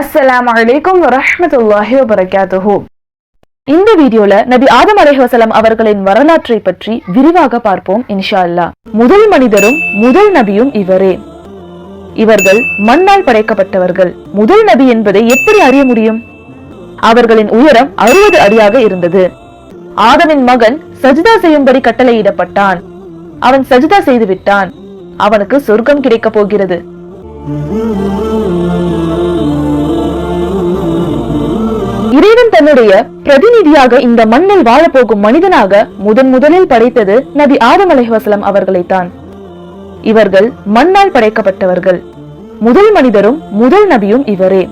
அஸ்லாம் வலைக்கம் வரமத்துல்லாஹி வபரகாத்துஹு. இந்த வீடியோல நபி ஆதம் அலைஹசலம் அவர்களின் வரலாற்றை பற்றி விரிவாக பார்ப்போம் இன்ஷா அல்லாஹ் முதல் மனிதரும் முதல் நபியும் இவரே. இவர்கள் மண்ணால் படைக்கப்பட்டவர்கள். முதல் நபி என்பதை எப்படி அறிய முடியும்? அவர்களின் உயரம் அறுபது அடியாக இருந்தது. ஆதமின் மகன் சஜிதா செய்யும்படி கட்டளையிடப்பட்டான். அவன் சஜிதா செய்து விட்டான். அவனுக்கு சொர்க்கம் கிடைக்கப் போகிறது. இறைவன் தன்னுடைய பிரதிநிதியாக இந்த மண்ணில் வாழப்போகும் மனிதனாக முதன் முதலில் படைத்தது நபி ஆதம் அலைஹிவஸலாம் அவர்களைத்தான். இவர்கள் மண்ணால் படைக்கப்பட்டவர்கள். முதல் மனிதரும் முதல் நபியும் இவரே.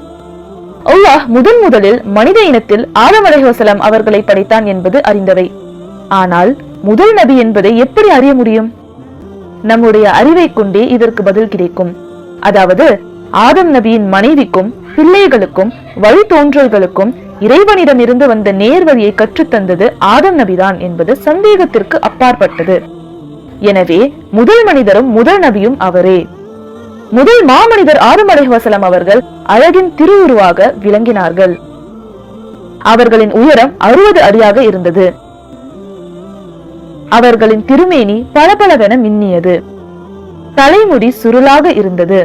அல்லாஹ் முதன் முதலில் மனித இனத்தில் ஆதம் அலைஹிவஸலாம் அவர்களை படைத்தான் என்பது அறிந்தவை. ஆனால் முதல் நபி என்பதை எப்படி அறிய முடியும்? நம்முடைய அறிவை கொண்டே இதற்கு பதில் கிடைக்கும். அதாவது ஆதம் நபியின் மனைவிக்கும் பிள்ளைகளுக்கும் வழித்தோன்றல்களுக்கும் இறைவனிடமிருந்து வந்த நேர்வழியை கற்றுத்தந்தது ஆதம் நபிதான் என்பது சந்தேகத்திற்கு அப்பாற்பட்டது. எனவே முதல் மனிதரும் முதல் நபியும் அவரே. முதல் மாமனிதர் ஆறுமலை வசலம் அவர்கள் அழகின் திருவுருவாக விளங்கினார்கள். அவர்களின் உயரம் அறுபது அடியாக இருந்தது. அவர்களின் திருமேனி பளபளவென மின்னியது. தலைமுடி சுருளாக இருந்தது.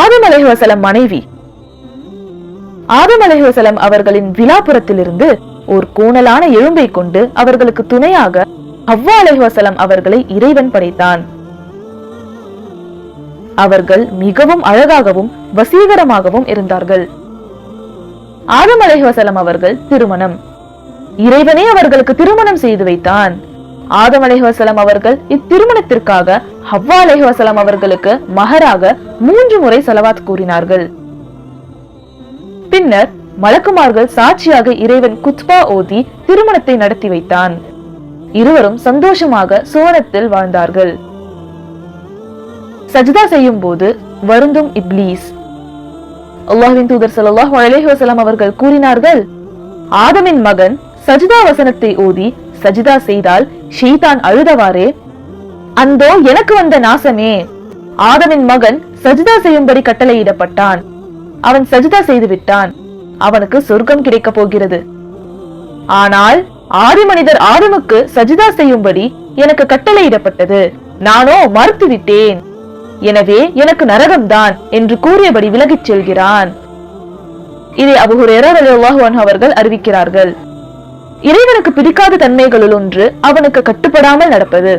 ஆதமலை வசலம் மனைவி ஆதம் அலைஹசலம் அவர்களின் விழாப்புறத்திலிருந்து ஒரு கோணலான எலும்பை கொண்டு அவர்களுக்கு துணையாக ஹவ்வா அலைஹசலம் அவர்களை இறைவன் படைத்தான். அவர்கள் மிகவும் அழகாகவும் வசீகரமாகவும் இருந்தார்கள். ஆதம் அலைஹசலம் அவர்கள் திருமணம். இறைவனே அவர்களுக்கு திருமணம் செய்து வைத்தான். ஆதம் அலைஹசலம் அவர்கள் இத்திருமணத்திற்காக ஹவ்வா அலைஹசலம் அவர்களுக்கு மகராக மூன்று முறை செலவாத் கூறினார்கள். பின்னர் மலக்குமார்கள் சாட்சியாக இறைவன் குத்பா ஓதி திருமணத்தை நடத்தி வைத்தான். இருவரும் சந்தோஷமாக சுவனத்தில் வாழ்ந்தார்கள். சஜிதா செய்யும் போது வருந்தும் இப்லீஸ். அல்லாஹின் தூதர் ஸல்லல்லாஹு அலேஹி வசலாம் அவர்கள் கூறினார்கள் ஆதமின் மகன் சஜிதா வசனத்தை ஓதி சஜிதா செய்தால் ஷீதான் அழுதவாறே? அந்தோ எனக்கு வந்த நாசமே. ஆதமின் மகன் சஜிதா செய்யும்படி கட்டளையிடப்பட்டான். அவன் சஜிதா செய்து விட்டான். அவனுக்கு சொர்க்கம் கிடைக்கப் போகிறது. ஆனால் ஆதி மனிதர் ஆதமுக்கு சஜிதா செய்யும்படி எனக்கு கட்டளையிடப்பட்டது. நானோ மறுத்து விட்டேன் எனவே எனக்கு நரகம்தான் என்று கூறியபடி விலகிச் செல்கிறான். இதை அபு அவர்கள் அறிவிக்கிறார்கள். இறைவனுக்கு பிடிக்காத தன்மைகளுள் ஒன்று அவனுக்கு கட்டுப்படாமல் நடப்பது.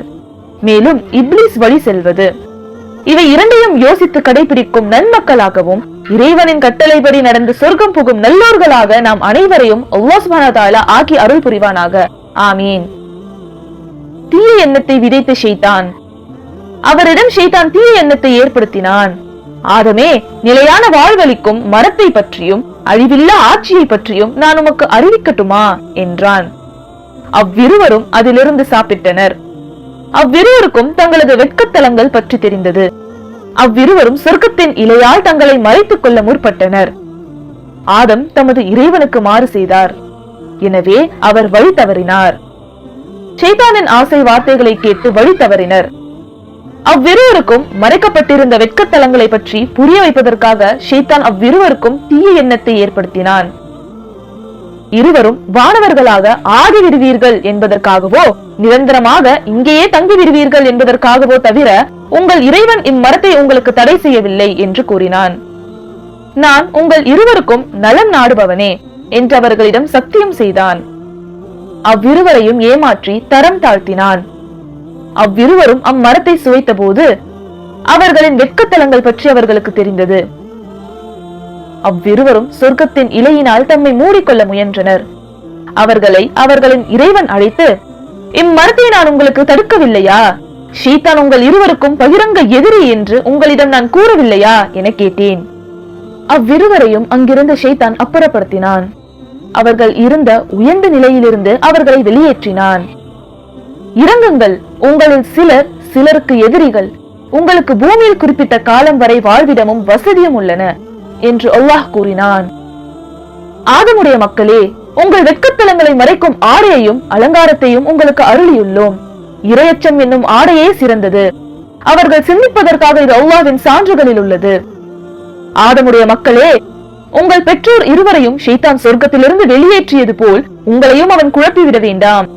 மேலும் இப்லிஸ் வழி செல்வது. இவை இரண்டையும் யோசித்து கடைபிடிக்கும் நன்மக்களாகவும் இறைவனின் கட்டளைப்படி நடந்து சொர்க்கம் புகும் நல்லோர்களாக நாம் அனைவரையும் அல்லாஹ் ஆக்கி அருள் புரிவானாக. ஆமீன். தீய எண்ணத்தை விதைத்த ஷெய்தான் அவரிடம் ஷெய்தான் தீய எண்ணத்தை ஏற்படுத்தினான். ஆதமே நிலையான வாழ்வளிக்கும் மரத்தை பற்றியும் அழிவில்லா ஆட்சியை பற்றியும் நான் உமக்கு அறிவிக்கட்டுமா? என்றான். அவ்விருவரும் அதிலிருந்து சாப்பிட்டனர். அவ்விருவருக்கும் தங்களது வெட்கத்தலங்கள் பற்றி தெரிந்தது. அவ்விருவரும் சொர்க்கத்தின் இலையால் தங்களை மறைத்துக் கொள்ள முற்பட்டனர். ஆதம் தமது இறைவனுக்கு மாறு செய்தார். எனவே அவர் வழி தவறினார். சைதானின் ஆசை வார்த்தைகளை கேட்டு வழி தவறினர். அவ்விருவருக்கும் மறைக்கப்பட்டிருந்த வெட்கத்தலங்களை பற்றி புரிய வைப்பதற்காக ஷேத்தான் அவ்விருவருக்கும் தீய எண்ணத்தை ஏற்படுத்தினான். இருவரும் வானவர்களாக ஆடி விடுவீர்கள் என்பதற்காகவோ நிரந்தரமாக இங்கேயே தங்கி விடுவீர்கள் என்பதற்காகவோ தவிர உங்கள் இறைவன் இம்மரத்தை உங்களுக்கு தடை செய்யவில்லை என்று கூறினான். நான் உங்கள் இருவருக்கும் நலம் நாடுபவனே என்று அவர்களிடம் சத்தியம் செய்தான். அவ்விருவரையும் ஏமாற்றி தரம் தாழ்த்தினான். அவ்விருவரும் அம்மரத்தை சுவைத்த போது அவர்களின் வெட்கத்தலங்கள் பற்றி அவர்களுக்கு தெரிந்தது. அவ்விருவரும் சொர்க்கத்தின் இலையினால் தம்மை மூடிக்கொள்ள முயன்றனர். அவர்களை அவர்களின் இறைவன் அழைத்து இம்மரத்தை நான் உங்களுக்கு தடுக்கவில்லையா? ஷீதான் உங்கள் இருவருக்கும் பகிரங்க எதிரி என்று உங்களிடம் நான் கூறவில்லையா? என கேட்டேன். அவ்விருவரையும் அங்கிருந்த ஷீதான் அப்புறப்படுத்தினான். அவர்கள் இருந்த உயர்ந்த நிலையிலிருந்து அவர்களை வெளியேற்றினான். இறங்குங்கள் உங்களில் சிலர் சிலருக்கு எதிரிகள் உங்களுக்கு பூமியில் குறிப்பிட்ட காலம் வரை வாழ்விடமும் வசதியும் உள்ளன. என்று அல்லாஹ் கூறினான். ஆதமுடைய மக்களே உங்கள் வெட்கத்தலங்களை மறைக்கும் ஆடையையும் அலங்காரத்தையும் உங்களுக்கு அருளியுள்ளோம். இரையச்சம் என்னும் ஆடையே சிறந்தது. அவர்கள் சிந்திப்பதற்காக இது அல்லாவின் சான்றுகளில் உள்ளது. ஆதமுடைய மக்களே உங்கள் பெற்றோர் இருவரையும் ஷெய்தான் சொர்க்கத்திலிருந்து வெளியேற்றியது போல் உங்களையும் அவன் குழப்பிவிட வேண்டாம்.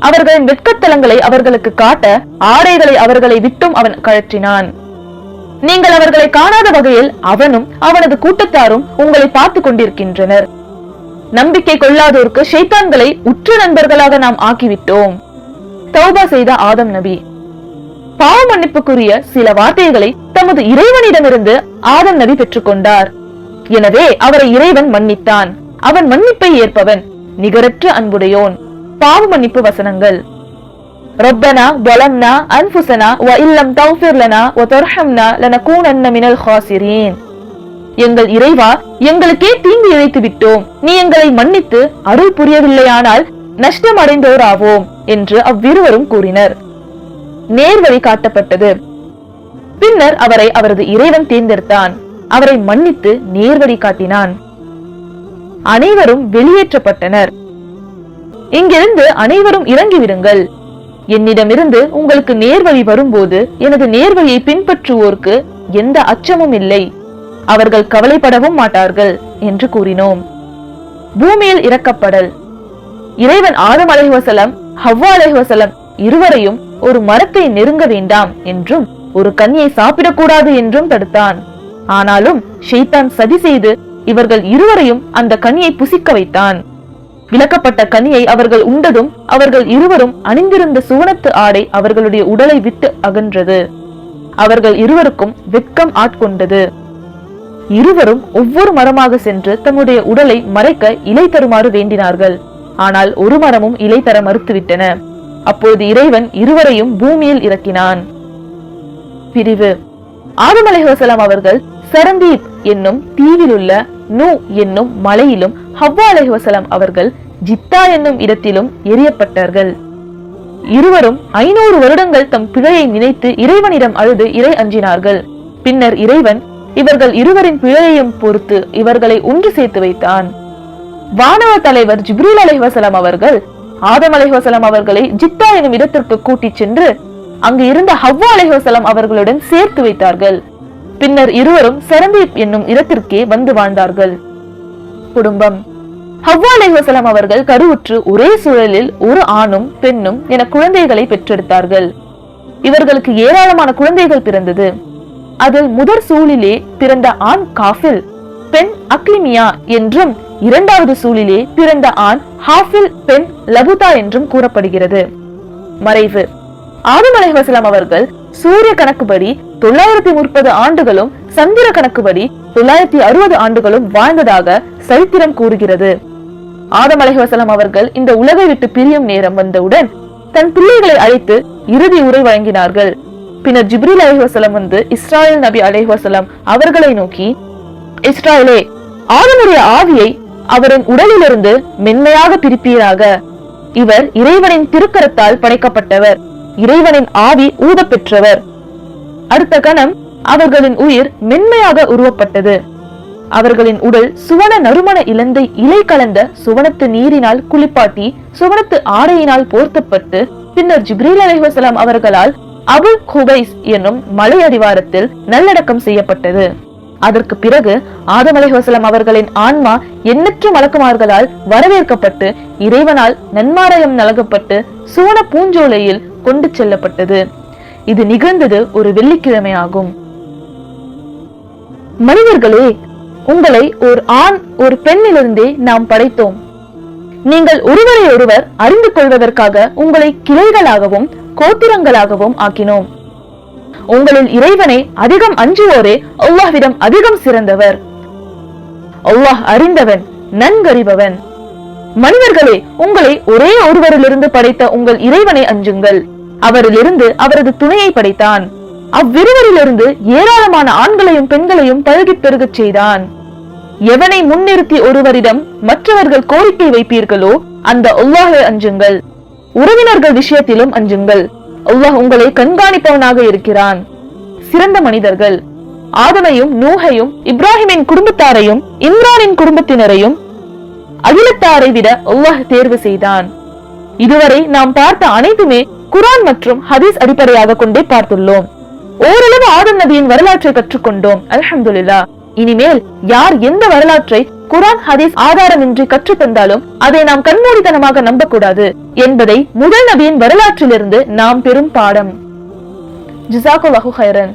அவர்களின் வெட்கத்தலங்களை அவர்களுக்கு காட்ட ஆடைகளை அவர்களை விட்டும் அவன் கழற்றினான். நீங்கள் அவர்களை காணாத வகையில் அவனும் அவனது கூட்டத்தாரும் உங்களை பார்த்துக் கொண்டிருக்கின்றனர். நம்பிக்கை கொள்ளாதோருக்கு ஷைத்தான்களை உற்ற நண்பர்களாக நாம் ஆக்கிவிட்டோம். தௌபா செய்த ஆதம் நபி. பாவ மன்னிப்புக்குரிய சில வார்த்தைகளை தமது இறைவனிடமிருந்து ஆதம் நபி பெற்றுக்கொண்டார் எனவே அவரை இறைவன் மன்னித்தான். அவன் மன்னிப்பை ஏற்பவன் நிகரற்ற அன்புடையோன். பாவ மன்னிப்பு வசனங்கள். ரப்பனா பலம்னா அன்புசனா வ இல்லம் தௌஃபிர் லனா வ தர்ஹம்னா லனகூனன்ன மினல் ஹாசிரீன் எங்கள் இறைவா எங்களுக்கே தீங்கு இழைத்து விட்டோம். நீ எங்களை மன்னித்து அருள் புரியவில்லையானால் நஷ்டம் அடைந்தோராவோம் என்று அவ்விருவரும் கூறினர். நேர்வழி காட்டப்பட்டது. பின்னர் அவரை அவரது இறைவன் தேர்ந்தெடுத்தான். அவரை மன்னித்து நேர்வழி காட்டினான். அனைவரும் வெளியேற்றப்பட்டனர். இங்கிருந்து அனைவரும் இறங்கிவிடுங்கள். என்னிடமிருந்து உங்களுக்கு நேர்வழி வரும்போது எனது நேர்வழியை பின்பற்றுவோருக்கு எந்த அச்சமும் இல்லை. அவர்கள் கவலைப்படவும் மாட்டார்கள் என்று கூறினோம். பூமியில் இறக்கப்படல். இறைவன் ஆதம் அலைஹுவசலம் ஹவ்வா அலைஹுவசலம் இருவரையும் ஒரு மரத்தை நெருங்க வேண்டாம் என்றும் ஒரு கனியை சாப்பிடக்கூடாது என்றும் தடுத்தான். ஆனாலும் ஷெய்தான் சதி செய்து இவர்கள் இருவரையும் அந்த கனியை புசிக்க வைத்தான். விளக்கப்பட்ட கனியை அவர்கள் உண்டதும் அவர்கள் இருவரும் அணிந்திருந்த சுவனத்து ஆடை அவர்களுடைய உடலை விட்டு அகன்றது. அவர்கள் இருவருக்கும் வெட்கம் ஆட்கொண்டது. இருவரும் ஒவ்வொரு மரமாக சென்று தம்முடைய உடலை மறைக்க இலை தருமாறு வேண்டினார்கள். ஆனால் ஒரு மரமும் இலை தர மறுத்துவிட்டன. அப்போது இறைவன் இருவரையும் பூமியில் இறக்கினான். பிரிவு. ஆதம் அவர்கள் சரந்தீப் என்னும் தீவிலுள்ள நூ என்னும் மலையிலும் ஹவ்வா அலைஹசலாம் அவர்கள் ஜித்தா என்னும் இடத்திலும் எரியப்பட்டார்கள் இருவரும் ஐநூறு வருடங்கள் தம் பிழையை நினைத்து இறைவனிடம் அழுது இறை அஞ்சினார்கள். பின்னர் இறைவன் இவர்கள் இருவரின் பிழையையும் பொறுத்து இவர்களை ஒன்று சேர்த்து வைத்தான். வானவ தலைவர் ஜிப்ரீல் அலைஹசலாம் அவர்கள் ஆதம் அலைஹசலாம் அவர்களை ஜித்தா எனும் இடத்திற்கு கூட்டிச் சென்று அங்கு இருந்த ஹவ்வா அலைஹசலாம் அவர்களுடன் சேர்த்து வைத்தார்கள். பின்னர் இருவரும் சரந்தீப் என்னும் இடத்திற்கே வந்து வாழ்ந்தார்கள். குடும்பம். ஹவ்வா அவர்கள் கருவுற்று ஒரே சூழலில் ஒரு ஆணும் பெண்ணும் என குழந்தைகளை பெற்றெடுத்தார்கள். இவர்களுக்கு ஏராளமான குழந்தைகள் பிறந்தது. அதில் முதற் சூழிலே பிறந்த ஆண் காஃபில் பெண் அக்லிமியா என்றும் இரண்டாவது சூழிலே பிறந்த ஆண் ஹாஃபில் பெண் லபுதா என்றும் கூறப்படுகிறது. மறைவு. ஆதம் அலைஹசலாம் அவர்கள் சூரிய கணக்குப்படி தொள்ளாயிரத்தி முப்பது ஆண்டுகளும் சந்திர கணக்குபடி தொள்ளாயிரத்தி அறுபது ஆண்டுகளும் வாழ்ந்ததாக சரித்திரம் கூறுகிறது. ஆதம் அலைஹசலம் அவர்கள் இந்த உலகை விட்டு பிரியும் நேரம் வந்தவுடன் தன் பிள்ளைகளை அழைத்து இறுதி உரை வழங்கினார்கள். பின்னர் ஜிப்ரில் அலைஹசலம் வந்து இஸ்ராயல் நபி அலைஹசலம் அவர்களை நோக்கி இஸ்ராயலே ஆதமுடைய ஆவியை அவரின் உடலிலிருந்து மென்மையாக பிரிப்பீராக. இவர் இறைவனின் திருக்கரத்தால் படைக்கப்பட்டவர். இறைவனின் ஆவி ஊத பெற்றவர் அடுத்த கணம் அவர்களின் உயிர் மென்மையாக உருவப்பட்டது. அவர்களின் உடல் சுவன நறுமண இலந்தை இலை கலந்த சுவனத்து நீரினால் குளிப்பாட்டி சுவனத்து ஆடையினால் போர்த்தப்பட்டு பின்னர் ஜிப்ரீல் அலைஹசலாம் அவர்களால் அபுல் குபைஸ் என்னும் மலை அடிவாரத்தில் நல்லடக்கம் செய்யப்பட்டது. அதற்கு பிறகு ஆதம் அலைஹசலம் அவர்களின் ஆன்மா எண்ணற்ற மலக்குமார்களால் வரவேற்கப்பட்டு இறைவனால் நன்மாராயம் நல்கப்பட்டு சுவன பூஞ்சோலையில் கொண்டு செல்லப்பட்டது. இது நிகழ்ந்தது ஒரு வெள்ளிக்கிழமை ஆகும். மனிதர்களே உங்களை ஒரு ஆண் ஒரு பெண்ணிலிருந்தே நாம் படைத்தோம். நீங்கள் ஒருவரை ஒருவர் அறிந்து கொள்வதற்காக உங்களை கிளைகளாகவும் கோத்திரங்களாகவும் ஆக்கினோம். உங்களில் இறைவனை அதிகம் அஞ்சுவோரே அல்லாஹ்விடம் அதிகம் சிறந்தவர். அல்லாஹ் அறிந்தவன் நன்கறிபவன். மனிதர்களே உங்களை ஒரே ஒருவரிலிருந்து படைத்த உங்கள் இறைவனை அஞ்சுங்கள். அவரிலிருந்து அவரது துணையை படைத்தான். அவ்விருவரிலிருந்து ஏராளமான ஆண்களையும் பெண்களையும் பழகி பெருகச் செய்தான். எவனை முன்னிறுத்தி ஒருவரிடம் மற்றவர்கள் கோரிக்கை வைப்பீர்களோ அந்த உல்லாஹை அஞ்சுங்கள். உறவினர்கள் விஷயத்திலும் அஞ்சுங்கள். அல்லாஹ் உங்களை கண்காணிப்பவனாக இருக்கிறான். சிறந்த மனிதர்கள். ஆதமையும் நூஹையும் இப்ராஹிமின் குடும்பத்தாரையும் இம்ரானின் குடும்பத்தினரையும் அகிலத்தாரை விட அல்லாஹ் தேர்வு செய்தான். இதுவரை நாம் பார்த்த அனைத்துமே குரான் மற்றும் ஹதீஸ் அடிப்படையாக கொண்டே பார்த்துள்ளோம். ஓரளவு ஆதம் நபியின் வரலாற்றை கற்றுக்கொண்டோம். அலமதுல்லா இனிமேல் யார் எந்த வரலாற்றை குரான் ஹதீஸ் ஆதாரமின்றி கற்றுத்தந்தாலும் அதை நாம் கண்மூடித்தனமாக நம்பக்கூடாது என்பதை முதல் நபியின் வரலாற்றிலிருந்து நாம் பெறும் பாடம். ஜிசாக்குல்லாஹு ஹைரன்